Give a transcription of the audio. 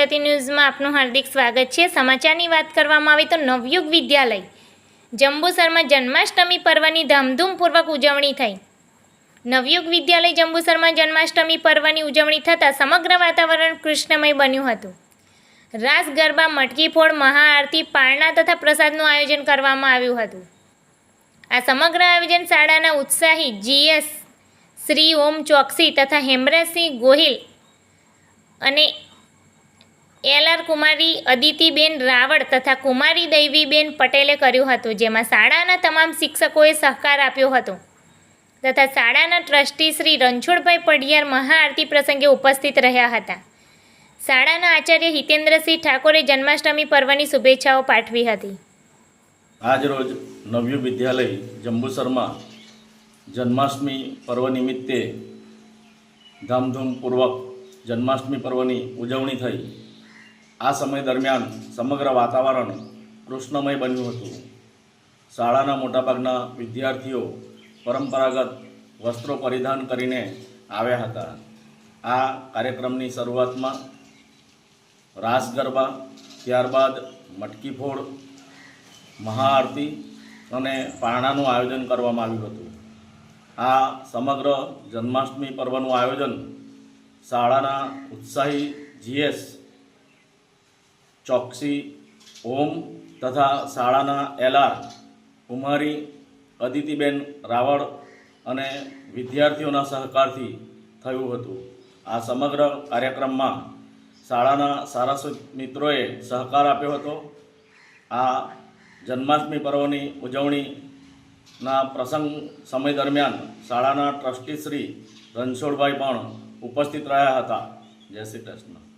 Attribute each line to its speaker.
Speaker 1: ગુજરાતી ન્યૂઝમાં આપનું હાર્દિક સ્વાગત છે. સમાચારની વાત કરવામાં આવે તો નવયુગ વિદ્યાલય. જંબુસરમાં જન્માષ્ટમી પર્વની ધામધૂમપૂર્વક ઉજવણી થઈ. નવયુગ વિદ્યાલય જંબુસરમાં જન્માષ્ટમી પર્વની ઉજવણી થતાં સમગ્ર વાતાવરણ કૃષ્ણમય બન્યું હતું. રાસ, ગરબા, મટકી ફોડ, મહાઆરતી, પારણા તથા પ્રસાદનું આયોજન કરવામાં આવ્યું હતું. આ સમગ્ર આયોજન શાળાના ઉત્સાહી જીએસ, શ્રી ઓમ ચોકસી તથા હેમરાજસિંહ ગોહિલ અને એલ આર કુમારી, અદિતિબેન રાવળ તથા કુમારી દૈવીબેન પટેલે કર્યું હતું, જેમાં શાળાના તમામ શિક્ષકોએ સહકાર આપ્યો હતો. તથા શાળાના ટ્રસ્ટી શ્રી રણછોડભાઈ પડિયાર મહાઆરતી પ્રસંગે ઉપસ્થિત રહ્યા હતા. શાળાના આચાર્ય હિતેન્દ્રસિંહ ઠાકોરે જન્માષ્ટમી પર્વની શુભેચ્છાઓ પાઠવી હતી.
Speaker 2: આજરોજ નવ્યું વિદ્યાલય જંબુસરમાં જન્માષ્ટમી પર્વ નિમિત્તે ધામધૂમપૂર્વક જન્માષ્ટમી પર્વની ઉજવણી થઈ. આ સમય દરમિયાન સમગ્ર વાતાવરણ કૃષ્ણમય બન્યું હતું. શાળાના મોટાભાગના વિદ્યાર્થીઓ પરંપરાગત વસ્ત્રો પરિધાન કરીને આવ્યા હતા. આ કાર્યક્રમની શરૂઆતમાં રાસ ગરબા, ત્યારબાદ મટકી ફોડ, મહાઆરતી અને પારણાનું આયોજન કરવામાં આવ્યું હતું. આ સમગ્ર જન્માષ્ટમી પર્વનું આયોજન શાળાના ઉત્સાહી જીએસ ચોકસી, ઓમ તથા શાળાના એલઆર કુમારી, અદિતિબેન રાવળ અને વિદ્યાર્થીઓના સહકારથી થયું હતું. આ સમગ્ર કાર્યક્રમમાં શાળાના સારા મિત્રોએ સહકાર આપ્યો હતો. આ જન્માષ્ટમી પર્વની ઉજવણીના પ્રસંગ સમય દરમિયાન શાળાના ટ્રસ્ટી શ્રી રણછોડભાઈ પણ ઉપસ્થિત રહ્યા હતા. જય શ્રી કૃષ્ણ.